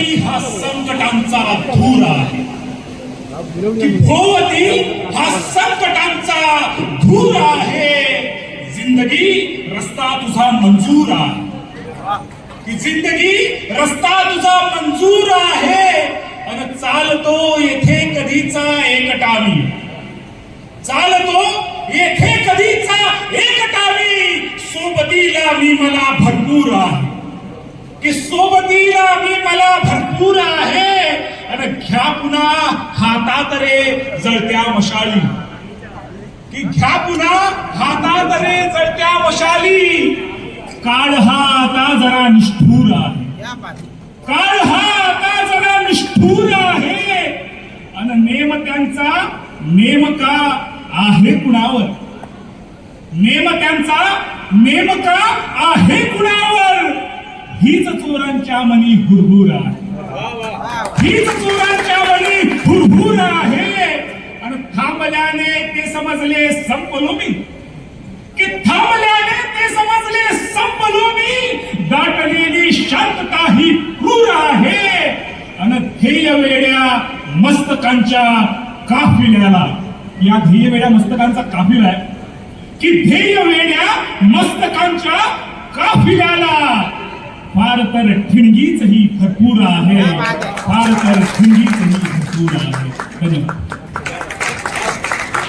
भोवती हा संकटांचा धूर आहे. की भोवती हा संकटांचा धूर आहे. ज़िंदगी रस्ता तुझा मंजूर आहे. की ज़िंदगी रस्ता तुझा मंजूर आहे. आणि चालतो येथे कधीचा एकटावी चालतो येथे कधीचा एकटावी सोबतीला मी मला भरपूर आहे. की सोबतीला मी मला पुन्हा हातात रे जळत्या मशाली की घ्या पुन्हा हातात रे जळत्या मशाली काळ हा आता जरा निष्ठूर आहे. काळ हा आता जरा निष्ठूर आहे. आणि नेम त्यांचा नेमका आहे कुणावर? नेम त्यांचा नेमका आहे कुणावर? हीच चोरांच्या मनी हुरहुर आहे. हीच चोरांच्या थांबल्याने ते समजले संपलो मी की थांबल्याने ते समजले संपलो मी दाटलेली शांतता ही क्रूर आहे. आणि ध्येय वेड्या मस्तकांच्या काफिल्याला. या ध्येय वेड्या मस्तकांचा काफिला आहे. की ध्येय वेड्या मस्तकांच्या काफिल्याला. फार तर ठिणगीच ही भरपूर आहे. फार तर ठिणगीच ही भरपूर आहे. धन्यवाद.